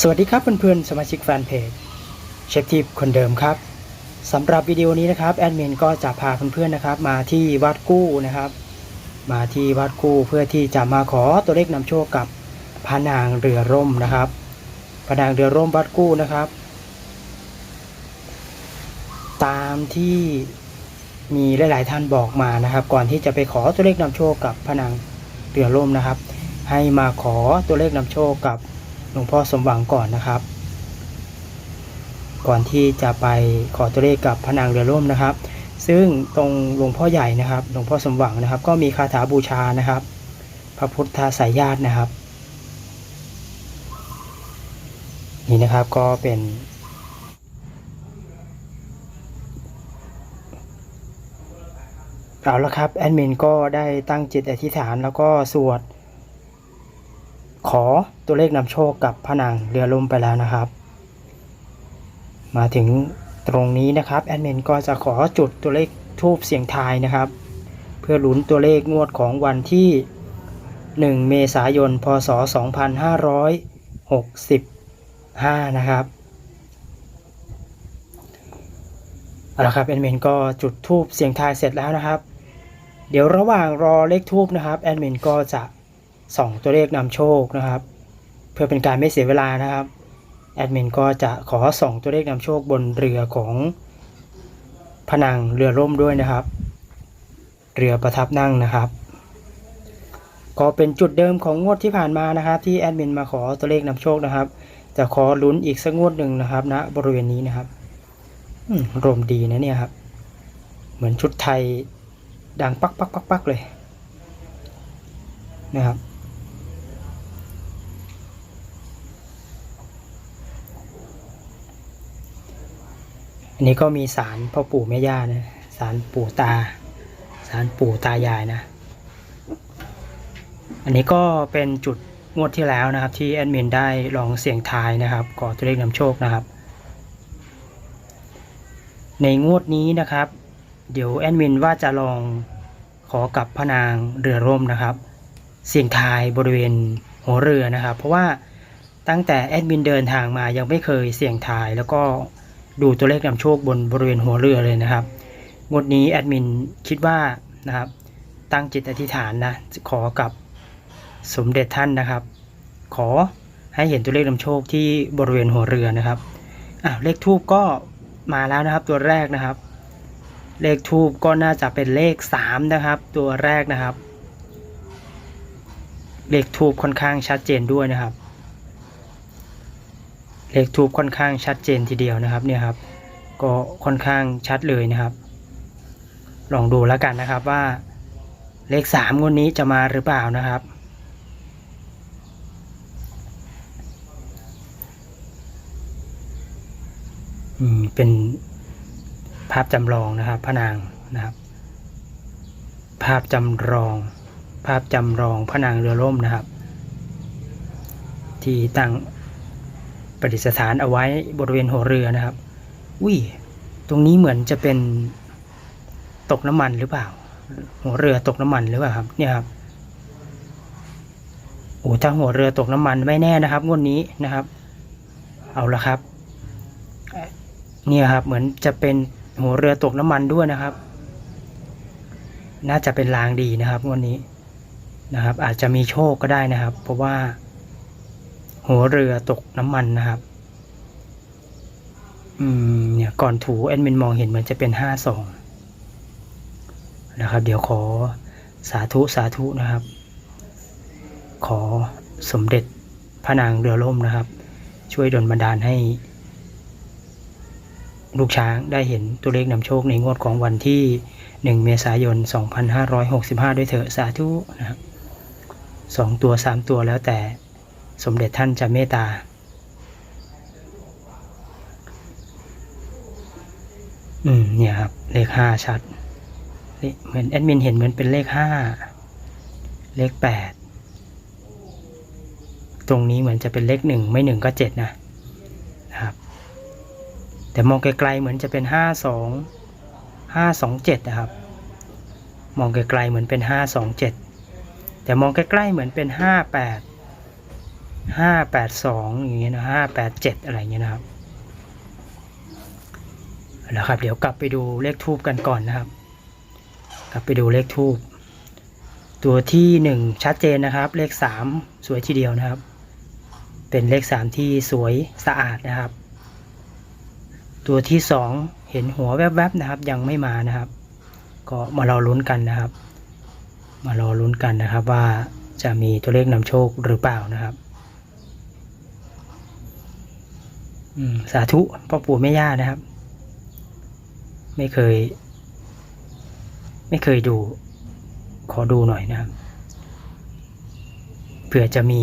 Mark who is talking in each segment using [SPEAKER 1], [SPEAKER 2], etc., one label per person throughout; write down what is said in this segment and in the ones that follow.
[SPEAKER 1] สวัสดีครับเพื่อนๆสมาชิกแฟนเพจเชฟทิพคนเดิมครับสำหรับวิดีโอนี้นะครับแอดมินก็จะพาเพื่อนๆนะครับ มาที่วัดกู้นะครับ มาที่วัดกู้เพื่อที่จะมาขอตัวเลขนำโชคกับพระนางเรือร่มนะครับพระนางเรือร่มวัดกู้นะครับ ตามที่มีหลาย ๆ ท่านบอกมานะครับ ก่อนที่จะไปขอตัวเลขนำโชคกับพระนางเรือร่มนะครับ ให้มาขอตัวเลขนำโชคกับ หลวงพ่อสมหวังก่อนนะครับ ก่อนที่จะไปขอตัวเลขกับพระนางเรือร่มนะครับ ซึ่งตรงหลวงพ่อใหญ่นะครับ หลวงพ่อสมหวังนะครับ ก็มีคาถาบูชานะครับ พระพุทธสายญาตินะครับ นี่นะครับก็เป็นเอาละครับแอดมินก็ได้ตั้งจิตอธิษฐานแล้วก็สวด ขอตัวเลขนำโชคกับพนางเรือล่มไปแล้วนะครับ มาถึงตรงนี้นะครับแอดมินก็จะขอจุดตัวเลขทูบเสียงทายนะครับ เพื่อลุ้นตัวเลขงวดของวันที่ 1 เมษายน พศ 2565 นะครับเอาละครับแอดมินก็จุดทูบเสียงทายเสร็จแล้วนะครับ เดี๋ยวระหว่างรอเลขทูบนะครับแอดมินก็จะ ส่องตัวเลขนำโชคนะครับ เพื่อเป็นการไม่เสียเวลานะครับแอดมินก็จะขอส่องตัวเลขนำโชคบนเรือของผนังเรือร่มด้วยนะครับ เรือประทับนั่งนะครับ ก็เป็นจุดเดิมของงวดที่ผ่านมานะครับ ที่แอดมินมาขอตัวเลขนำโชคนะครับ จะขอลุ้นอีกสักงวดหนึ่งนะครับณนะบริเวณนี้นะครับอืมลมดีนะเนี่ยครับ เหมือนชุดไทยดังปักปักปักปักเลยนะครับ อันนี้ก็มีสารพ่อปู่แม่ย่านะสารปู่ตา สารปู่ตายายนะ อันนี้ก็เป็นจุดงวดที่แล้วนะครับ ที่แอดมินได้ลองเสี่ยงทายนะครับขอตัวเลขนำโชคนะครับ ในงวดนี้นะครับ เดี๋ยวแอดมินว่าจะลองขอกับพระนางเรือร่มนะครับเสี่ยงทายบริเวณหัวเรือนะครับ เพราะว่าตั้งแต่แอดมินเดินทางมายังไม่เคยเสี่ยงทายแล้วก็ ดูตัวเลขนำโชคบนบริเวณหัวเรือเลยนะครับ งวดนี้แอดมินคิดว่านะครับ ตั้งจิตอธิษฐานนะขอกับสมเด็จท่านนะครับ ขอให้เห็นตัวเลขนำโชคที่บริเวณหัวเรือนะครับอะเลขทูบก็มาแล้วนะครับตัวแรกนะครับ เลขทูบก็น่าจะเป็นเลขสามนะครับ ตัวแรกนะครับ เลขทูบค่อนข้างชัดเจนด้วยนะครับ เลขทูบค่อนข้างชัดเจนทีเดียวนะครับเนี่ยครับ ก็ค่อนข้างชัดเลยนะครับ ลองดูแล้วกันนะครับว่า เลขสามงวดนี้จะมาหรือเปล่านะครับ อืมเป็นภาพจำลองนะครับพระนางนะครับ ภาพจำลอง ภาพจำลองพระนางเรือล่มนะครับ ที่ตั้ง ประดิษฐานเอาไว้บริเวณหัวเรือนะครับ อุ้ย ตรงนี้เหมือนจะเป็นตกน้ำมันหรือเปล่า หัวเรือตกน้ำมันหรือเปล่าครับ เนี่ยครับ โอ้ถ้าหัวเรือตกน้ำมันไม่แน่นะครับงวดนี้นะครับ เอาละครับ เนี่ยครับ เหมือนจะเป็นหัวเรือตกน้ำมันด้วยนะครับ น่าจะเป็นลางดีนะครับงวดนี้นะครับ อาจจะมีโชคก็ได้นะครับ เพราะว่า หัวเรือตกน้ำมันนะครับ อืมเนี่ยก่อนถูแอดมินมองเห็นเหมือนจะเป็นห้าสองนะครับ เดี๋ยวขอสาธุสาธุนะครับ ขอสมเด็จพระนางเรือล่มนะครับ ช่วยดลบันดาลให้ ลูกช้างได้เห็นตัวเลขนำโชคในงวดของวันที่ 1 เมษายน 2565 ด้วยเถอะสาธุนะครับสองตัวสามตัวแล้วแต่ สมเด็จท่านจะเมตตา อืม เนี่ยครับ เลขห้าชัด เหมือนแอดมินเห็นเหมือนเป็นเลขห้า เลขแปด ตรงนี้เหมือนจะเป็นเลขหนึ่ง ไม่หนึ่งก็เจ็ดนะ นะครับ แต่มองไกลๆเหมือนจะเป็นห้าสอง ห้าสองเจ็ดนะครับ มองไกลๆเหมือนเป็นห้าสองเจ็ด แต่มองใกล้ๆเหมือนเป็นห้าแปด ห้าแปดสองอย่างเงี้ยนะห้าแปดเจ็ดอะไรเงี้ยนะครับแล้วครับ เดี๋ยวกลับไปดูเลขทูบกันก่อนนะครับ กลับไปดูเลขทูบตัวที่หนึ่งชัดเจนนะครับ เลขสามสวยทีเดียวนะครับ เป็นเลขสามที่สวยสะอาดนะครับ ตัวที่สองเห็นหัวแวบๆนะครับ ยังไม่มานะครับ ก็มารอลุ้นกันนะครับ มารอลุ้นกันนะครับว่าจะมีตัวเลขนำโชคหรือเปล่านะครับ อืม สาธุพ่อปู่แม่ย่านะครับ ไม่เคย ไม่เคยดู ขอดูหน่อยนะครับเผื่อจะมี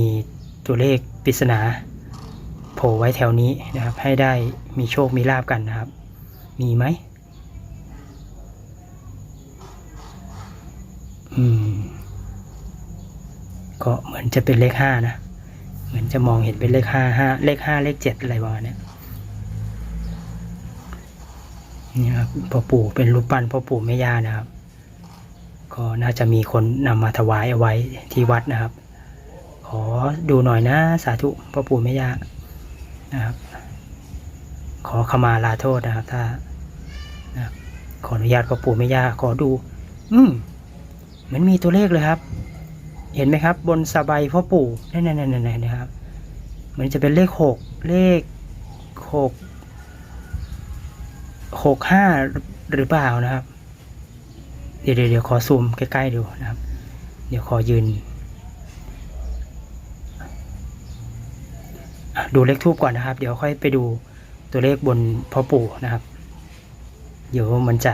[SPEAKER 1] ตัวเลขปริศนาโผล่ไว้แถวนี้นะครับ ให้ได้มีโชคมีลาบกันนะครับ มีไหมอืม ก็เหมือนจะเป็นเลขห้านะ เหมือนจะมองเห็นเป็นเลขห้าห้าเลขห้าเลขเจ็ดอะไรประมาณเนี้ยนี่ครับพ่อปู่เป็นรูปปั้นพ่อปู่แม่ย่านะครับ ก็น่าจะมีคนนำมาถวายเอาไว้ที่วัดนะครับ ขอดูหน่อยนะสาธุพ่อปู่แม่ย่านะครับ ขอขมาลาโทษนะครับ ถ้านะขออนุญาตพ่อปู่แม่ย่าขอดู อืมเหมือนมีตัวเลขเลยครับ เห็นไหมครับ บนสบายพ่อปู่นั่นนั่นนั่นนะครับมือนจะเป็นเลขหกเลขหกหกห้าหรือเปล่านะครับ เดี๋ยวเดี๋ยวขอซูมใกล้ๆดูนะครับ เดี๋ยวขอยืนดูเลขทูบก่อนนะครับ เดี๋ยวค่อยไปดูตัวเลขบนพ่อปู่นะครับ เดี๋ยวมันจะ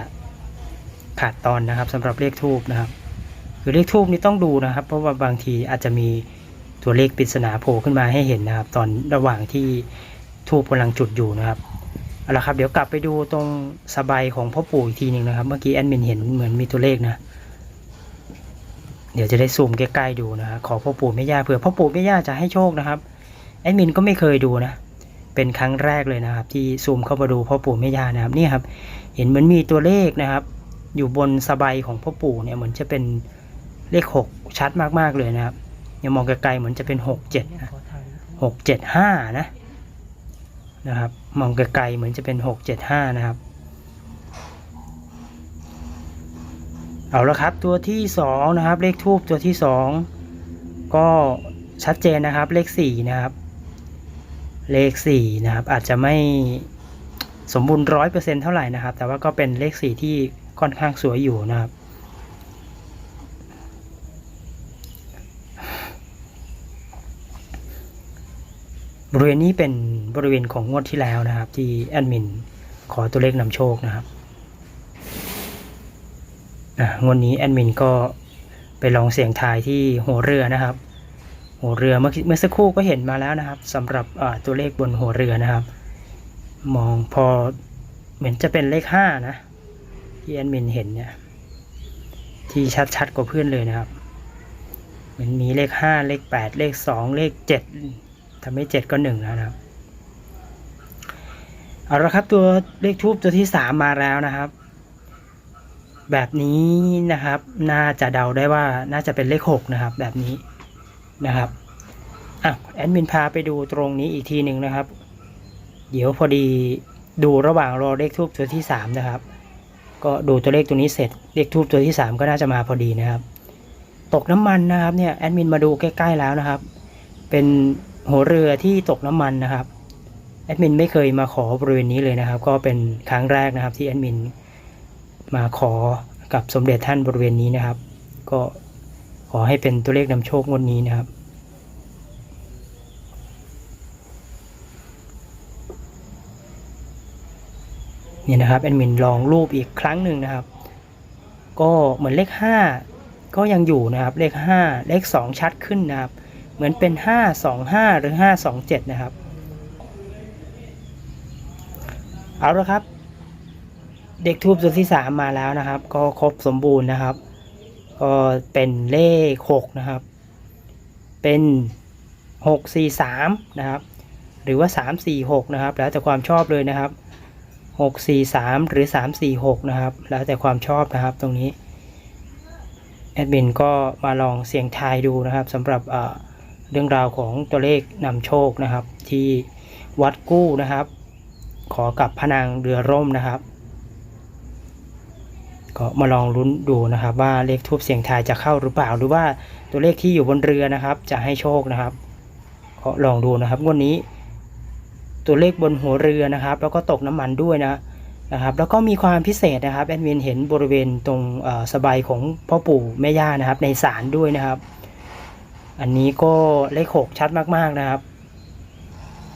[SPEAKER 1] ขาดตอนนะครับสำหรับเลขทูบนะครับ คือเลขทูบนี่ต้องดูนะครับ เพราะว่าบางทีอาจจะมีตัวเลขปริศนาโผล่ขึ้นมาให้เห็นนะครับ ตอนระหว่างที่ทูบกำลังจุดอยู่นะครับเอาละครับ เดี๋ยวกลับไปดูตรงสบายของพ่อปู่อีกทีหนึ่งนะครับ เมื่อกี้แอดมินเห็นเหมือนมีตัวเลขนะ เดี๋ยวจะได้ซูมใกล้ๆดูนะครับขอพ่อปู่แม่ย่าเผื่อพ่อปู่แม่ย่าจะให้โชคนะครับแอดมินก็ไม่เคยดูนะ เป็นครั้งแรกเลยนะครับ ที่ซูมเข้ามาดูพ่อปู่แม่ย่านะครับนี่ครับ เห็นเหมือนมีตัวเลขนะครับ อยู่บนสบายของพ่อปู่เนี่ยเหมือนจะเป็น เลขหกชัดมาก ๆ เลยนะครับยังมองไกลๆเหมือนจะเป็นหกเจ็ดหกเจ็ดห้านะนะครับ มองไกลๆเหมือนจะเป็นหกเจ็ดห้านะครับ เอาละครับตัวที่สองนะครับ เลขทูบตัวที่สองก็ชัดเจนนะครับเลขสี่นะครับ เลขสี่นะครับ อาจจะไม่สมบูรณ์ร้อยเปอร์เซ็นเท่าไหร่นะครับ แต่ว่าก็เป็นเลขสี่ที่ค่อนข้างสวยอยู่นะครับ ริเวณนี้เป็นบริเวณของงวดที่แล้วนะครับ ที่แอดมินขอตัวเลขนำโชคนะครับงวดนี้แอดมินก็ไปลองเสียงทายที่หัวเรือนะครับ หัวเรือเมื่อเมื่อสักครู่ก็เห็นมาแล้วนะครับสำหรับตัวเลขบนหัวเรือนะครับ มองพอเหมือนจะเป็นเลขห้านะที่แอดมินเห็นเนี่ยที่ชัดๆกว่าเพื่อนเลยนะครับ เหมือนมีเลขห้าเลขแปดเลขสองเลขเจ็ด ถ้าไม่เจ็ดก็หนึ่งแล้วนะครับ เอาละครับตัวเลขทูบตัวที่สามมาแล้วนะครับ แบบนี้นะครับ น่าจะเดาได้ว่าน่าจะเป็นเลขหกนะครับ แบบนี้นะครับอะแอดมินพาไปดูตรงนี้อีกทีหนึ่งนะครับ เดี๋ยวพอดีดูระหว่างรอเลขทูบตัวที่สามนะครับ ก็ดูตัวเลขตัวนี้เสร็จเลขทูบตัวที่สามก็น่าจะมาพอดีนะครับ ตกน้ำมันนะครับเนี่ยแอดมินมาดูใกล้ ๆแล้วนะครับ เป็น หัวเรือที่ตกน้ำมันนะครับแอดมินไม่เคยมาขอบริเวณนี้เลยนะครับ ก็เป็นครั้งแรกนะครับที่แอดมินมาขอกับสมเด็จท่านบริเวณนี้นะครับ ก็ขอให้เป็นตัวเลขนำโชคงวดนี้นะครับ นี่นะครับแอดมินลองรูปอีกครั้งหนึ่งนะครับ ก็เหมือนเลขห้าก็ยังอยู่นะครับเลขห้าเลขสองชัดขึ้นนะครับ เหมือนเป็นห้าสองห้าหรือห้าสองเจ็ดนะครับ เอาละครับ เด็กทูบตัวที่สามมาแล้วนะครับ ก็ครบสมบูรณ์นะครับ ก็เป็นเลขหกนะครับ เป็นหกสี่สามนะครับ หรือว่าสามสี่หกนะครับ แล้วแต่ความชอบเลยนะครับหกสี่สามหรือสามสี่หกนะครับ แล้วแต่ความชอบนะครับตรงนี้แอดมินก็มาลองเสี่ยงทายดูนะครับสำหรับ เรื่องราวของตัวเลขนำโชคนะครับ ที่วัดกู้นะครับ ขอกับพนางเรือร่มนะครับ ก็มาลองลุ้นดูนะครับ ว่าเลขทูบเสียงทายจะเข้าหรือเปล่าหรือว่าตัวเลขที่อยู่บนเรือนะครับ จะให้โชคนะครับก็ลองดูนะครับงวดนนี้ ตัวเลขบนหัวเรือนะครับ แล้วก็ตกน้ำมันด้วยนะนะครับ แล้วก็มีความพิเศษนะครับแอดมินเห็นบริเวณตรงอ่อสบายของพ่อปู่แม่ย่านะครับ ในศาลด้วยนะครับ อันนี้ก็เลขหกชัดมากๆนะครับ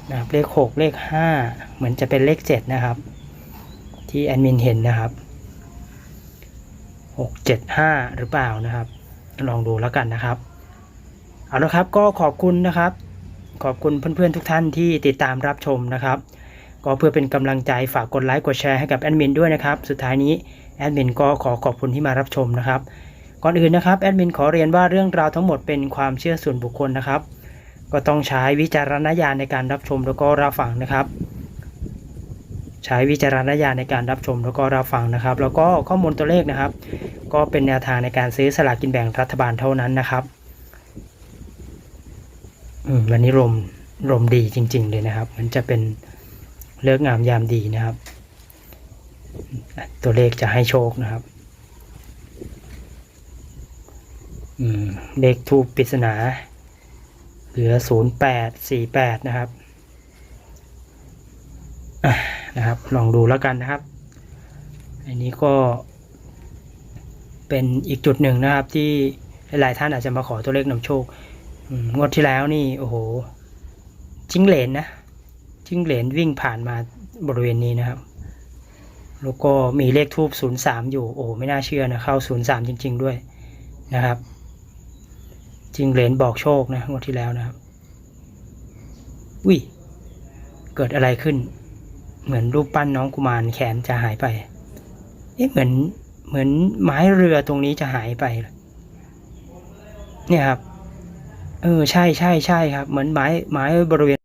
[SPEAKER 1] นะครับ เลขหกเลขห้าเหมือนจะเป็นเลขเจ็ดนะครับ ที่แอดมินเห็นนะครับหกเจ็ดห้าหรือเปล่านะครับ ลองดูแล้วกันนะครับ เอาละครับก็ขอบคุณนะครับ ขอบคุณเพื่อนๆทุกท่านที่ติดตามรับชมนะครับ ก็เพื่อเป็นกำลังใจฝากกดไลค์กดแชร์ให้กับแอดมินด้วยนะครับ สุดท้ายนี้แอดมินก็ขอขอบคุณที่มารับชมนะครับ ก่อนอื่นนะครับแอดมินขอเรียนว่าเรื่องราวทั้งหมดเป็นความเชื่อส่วนบุคคลนะครับ ก็ต้องใช้วิจารณญาณในการรับชมแล้วก็รับฟังนะครับ ใช้วิจารณญาณในการรับชมแล้วก็รับฟังนะครับ แล้วก็ข้อมูลตัวเลขนะครับ ก็เป็นแนวทางในการซื้อสลากกินแบ่งรัฐบาลเท่านั้นนะครับวันนี้ลมลมดีจริง ๆ เลยนะครับ มันจะเป็นเลิกงามยามดีนะครับ ตัวเลขจะให้โชคนะครับ อืม เลขทูปปริศนา เหลือศูนย์แปดสี่แปดนะครับนะครับ ลองดูแล้วกันนะครับ อันนี้ก็ เป็นอีกจุดหนึ่งนะครับ ที่หลายท่านอาจจะมาขอตัวเลขนำโชคงวดที่แล้วนี่ โอ้โห จิ้งเหลนนะ จิ้งเหลนวิ่งผ่านมาบริเวณนี้นะครับ แล้วก็มีเลขทูบศูนย์สามอยู่ โอ้โห ไม่น่าเชื่อนะ เข้าศูนย์สามจริง ๆ ด้วยนะครับ จิงเหรนบอกโชคนะงวดที่แล้วนะครับวิเกิดอะไรขึ้น เหมือนรูปปั้นน้องกุมารแขนจะหายไป เอ๊ะเหมือนเหมือนไม้เรือตรงนี้จะหายไป เนี่ยครับ เออใช่ใช่ใช่ครับ เหมือนไม้ไม้บริเวณ